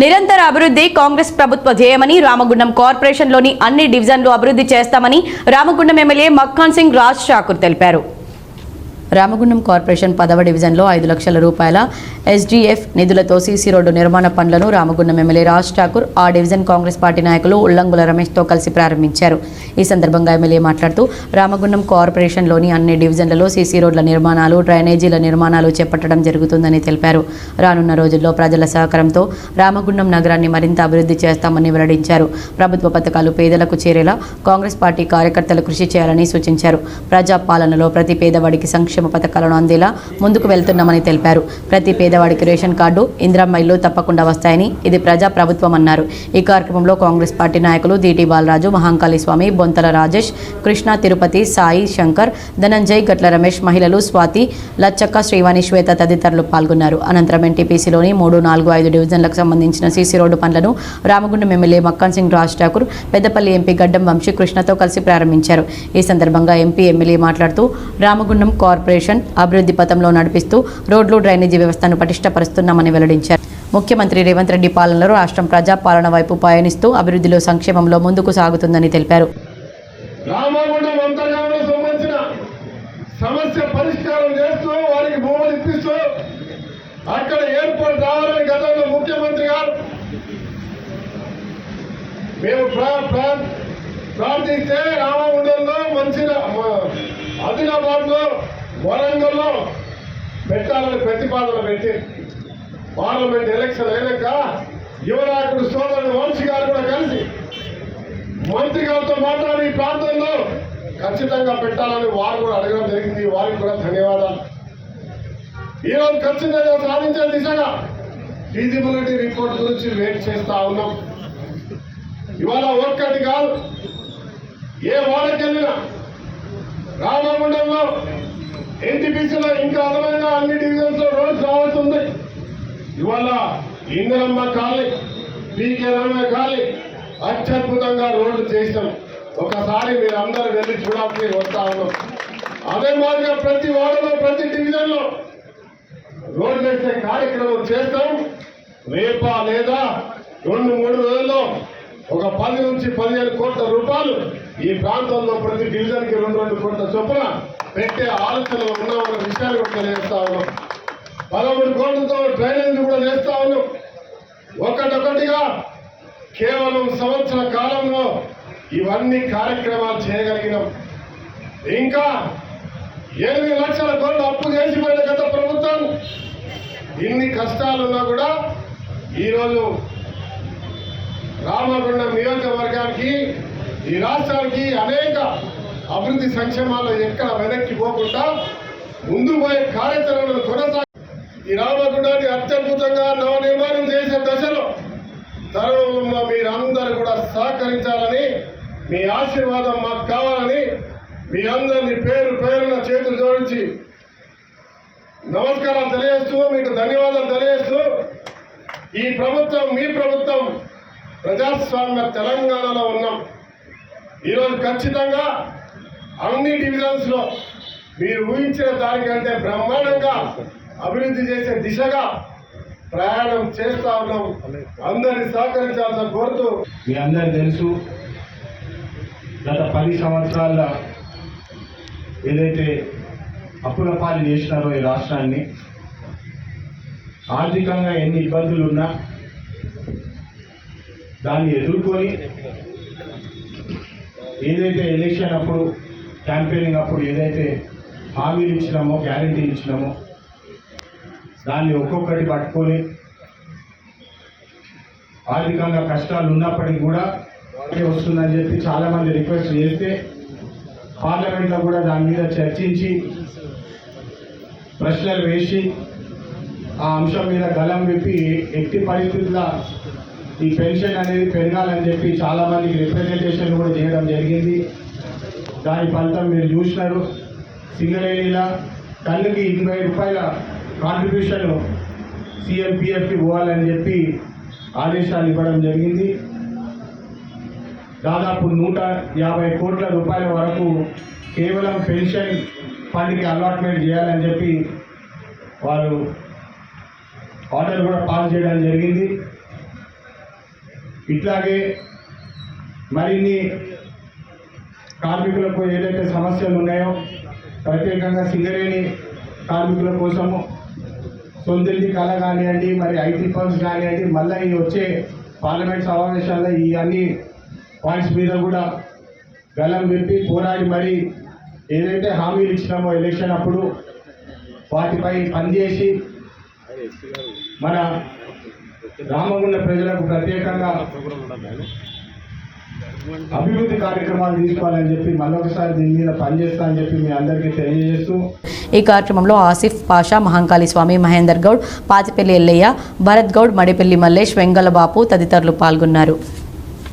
నిరంతర అభివృద్ధి కాంగ్రెస్ ప్రభుత్వ ధ్యేయమని రామగుండం కార్పొరేషన్లోని అన్ని డివిజన్లు అభివృద్ధి చేస్తామని రామగుండం ఎమ్మెల్యే మక్కాన్ సింగ్ రాజ్ ఠాకూర్ తెలిపారు. రామగుండం కార్పొరేషన్ పదవ డివిజన్లో ఐదు లక్షల రూపాయల ఎస్డీఎఫ్ నిధులతో సీసీ రోడ్డు నిర్మాణ పనులను రామగుండం ఎమ్మెల్యే రాజ్ ఠాకూర్ ఆ డివిజన్ కాంగ్రెస్ పార్టీ నాయకులు ఉల్లంగుల రమేష్తో కలిసి ప్రారంభించారు. ఈ సందర్భంగా ఎమ్మెల్యే మాట్లాడుతూ రామగుండం కార్పొరేషన్లోని అన్ని డివిజన్లలో సీసీ రోడ్ల నిర్మాణాలు డ్రైనేజీల నిర్మాణాలు చేపట్టడం జరుగుతుందని తెలిపారు. రానున్న రోజుల్లో ప్రజల సహకారంతో రామగుండం నగరాన్ని మరింత అభివృద్ధి చేస్తామని వెల్లడించారు. ప్రభుత్వ పథకాలు పేదలకు చేరేలా కాంగ్రెస్ పార్టీ కార్యకర్తలు కృషి చేయాలని సూచించారు. ప్రజా పాలనలో ప్రతి పేదవాడికి సంక్షేమ పథకాలను అందేలా ముందుకు వెళ్తున్నామని తెలిపారు. ప్రతి పేదవాడికి రేషన్ కార్డు ఇందిరమ్మ ఇల్లు తప్పకుండా వస్తాయని ఇది ప్రజా ప్రభుత్వం అన్నారు. ఈ కార్యక్రమంలో కాంగ్రెస్ పార్టీ నాయకులు దీటి బాలరాజు మహంకాళి స్వామి బొంతల రాజేష్ కృష్ణ తిరుపతి సాయి శంకర్ ధనంజయ్ గట్ల రమేష్ మహిళలు స్వాతి లచ్చక్క శ్రీవాణి శ్వేత తదితరులు పాల్గొన్నారు. అనంతరం ఎన్టీపీసీలోని మూడు నాలుగు ఐదు డివిజన్లకు సంబంధించిన సీసీ రోడ్డు పనులను రామగుండం ఎమ్మెల్యే మక్కన్ సింగ్ రాజ్ ఠాకూర్ పెద్దపల్లి ఎంపీ గడ్డం వంశీ కృష్ణతో కలిసి ప్రారంభించారు. ఈ సందర్భంగా ఎంపీ ఎమ్మెల్యే మాట్లాడుతూ రామగుండం కార్పొరేషన్ కార్పొరేషన్ అభివృద్ధి పథంలో నడిపిస్తూ రోడ్లు డ్రైనేజీ వ్యవస్థను పటిష్టపరుస్తున్నామని వెల్లడించారు. ముఖ్యమంత్రి రేవంత్ రెడ్డి పాలనలో రాష్ట్రం ప్రజాపాలన వైపు పయనిస్తూ అభివృద్ధిలో సంక్షేమంలో ముందుకు సాగుతుందని తెలిపారు. సమస్య పరిష్కారం చేస్తూ వారికి భూములు ఇప్పిస్తూ అక్కడ ఎయిర్పోర్ట్ రావాలని గతంలో ముఖ్యమంత్రి గారు మేము ప్రార్థిస్తే రామగుండంలో మంచి వరంగల్లో పెట్టాలని ప్రతిపాదన పెట్టి పార్లమెంట్ ఎలక్షన్ అయినాక యువనాయకుడు సోదరుడు వంశీ గారు కూడా కలిసి మంత్రి గారితో మాట్లాడి ఈ ప్రాంతంలో ఖచ్చితంగా పెట్టాలని వారు కూడా అడగడం జరిగింది. వారికి కూడా ధన్యవాదాలు. ఈరోజు ఖచ్చితంగా సాధించే దిశగా ఫీజిబిలిటీ రిపోర్ట్ గురించి వెయిట్ చేస్తా ఉన్నాం. ఇవాళ ఒక్కటి కాదు ఏ వాడకెళ్ళినా రామగుండంలో ఎన్టీపీసీలో ఇంకా అదనంగా అన్ని డివిజన్స్లో రోడ్స్ రావాల్సింది. ఇవాళ Indiramma colony P K Ramana colony అత్యద్భుతంగా రోడ్లు చేసినాం. ఒకసారి మీరు అందరూ వెళ్ళి చూడాల్సి వస్తా ఉన్నాం. అదే మాదిరిగా ప్రతి వార్డులో ప్రతి డివిజన్లో రోడ్లు వేసే కార్యక్రమం చేస్తాం. రేపా లేదా రెండు మూడు రోజుల్లో ఒక పది నుంచి పదిహేను కోట్ల రూపాయలు ఈ ప్రాంతంలో ప్రతి డివిజన్కి రెండు రెండు కోట్ల చొప్పున పెట్టే ఆలోచనలు ఉన్న విషయాలు కూడా తెలియజేస్తా ఉన్నాం పదమూడు కోట్లతో డ్రైనేజ్ కూడా చేస్తా ఉన్నాం ఒకటొకటిగా కేవలం సంవత్సర కాలంలో ఇవన్నీ కార్యక్రమాలు చేయగలిగినాం. ఇంకా ఎనిమిది లక్షల కోట్లు అప్పు చేసిపోయిన గత ప్రభుత్వం. ఇన్ని కష్టాలున్నా కూడా ఈరోజు రామగుండం నియోజకవర్గానికి ఈ రాష్ట్రానికి అనేక అభివృద్ధి సంక్షేమాలు ఎక్కడ వెనక్కి పోకుండా ముందు పోయే కార్యాచరణను కొనసాగి ఈ రామగుండాన్ని అత్యద్భుతంగా నవనిర్మాణం చేసే దశలో తరుణంలో మీరందరూ కూడా సహకరించాలని మీ ఆశీర్వాదం మాకు కావాలని మీ అందరినీ పేరు పేరున చేతులు జోడించి నమస్కారాలు తెలియజేస్తూ మీకు ధన్యవాదాలు తెలియజేస్తూ ఈ ప్రభుత్వం మీ ప్రభుత్వం ప్రజాస్వామ్య తెలంగాణలో ఉన్నాం. ఈరోజు ఖచ్చితంగా అన్ని డివిజన్స్లో మీరు ఊహించిన దానికంటే బ్రహ్మాండంగా అభివృద్ధి చేసే దిశగా ప్రయాణం చేస్తా ఉన్నాం. అందరిని సహకరించాలని కోరుతూ మీ అందరు తెలుసు గత పది సంవత్సరాల ఏదైతే అప్పుల పాలు చేసినారో ఈ రాష్ట్రాన్ని ఆర్థికంగా ఎన్ని ఇబ్బందులు ఉన్నా దాన్ని ఎదుర్కొని ఏదైతే ఎలక్షన్ అప్పుడు క్యాంపెయినింగ్ అప్పుడు ఏదైతే హామీలు ఇచ్చినామో గ్యారంటీలు ఇచ్చినామో దాన్ని ఒక్కొక్కటి పట్టుకొని ఆర్థికంగా కష్టాలు ఉన్నప్పటికీ కూడా అదే వస్తుందని చెప్పి చాలామంది రిక్వెస్ట్ చేస్తే పార్లమెంట్లో కూడా దాని మీద చర్చించి ప్రశ్నలు వేసి ఆ అంశం మీద గలం విప్పి ఎట్టి పరిస్థితుల్లో ఈ పెన్షన్ అనేది పెరగాలని చెప్పి చాలా మందికి రిప్రజెంటేషన్ కూడా చేయడం జరిగింది. దాని ఫలితం మీరు చూసినారు. సింగల్ ఏడీలా టన్నుకి ఇరవై రూపాయల కాంట్రిబ్యూషన్ సిఎంపిఎఫ్కి పోవాలని చెప్పి ఆదేశాలు ఇవ్వడం జరిగింది. దాదాపు నూట యాభై కోట్ల రూపాయల వరకు కేవలం పెన్షన్ ఫండ్కి అలాట్మెంట్ చేయాలని చెప్పి వారు ఆర్డర్ కూడా పాస్ చేయడం జరిగింది. ఇట్లాగే మరిన్ని కార్మికులకు ఏదైతే సమస్యలు ఉన్నాయో ప్రత్యేకంగా సింగరేణి కార్మికుల కోసము సొంతిల్లి కళ కానివ్వండి మరి ఐటీ ఫండ్స్ కానివ్వండి మళ్ళీ ఈ వచ్చే పార్లమెంట్ సమావేశాల్లో ఈ అన్ని పాయింట్స్ మీద కూడా గలం విప్పి పోరాడి మరి ఏదైతే హామీలు ఇచ్చినామో ఎలక్షన్ అప్పుడు వాటిపై పనిచేసి మన రామగుండ ప్రజలకు ప్రత్యేకంగా అభివృద్ధి కార్యక్రమాలు తీసుకోవాలని చెప్పి మళ్ళొకసారి దీని మీద పనిచేస్తా అని చెప్పి మీ అందరికీ తెలియజేస్తూ ఈ కార్యక్రమంలో ఆసిఫ్ పాషా మహంకాళి స్వామి మహేందర్ గౌడ్ పాతిపల్లి ఎల్లయ్య భరత్ గౌడ్ మడిపల్లి మల్లేష్ వెంగళబాపు తదితరులు పాల్గొన్నారు.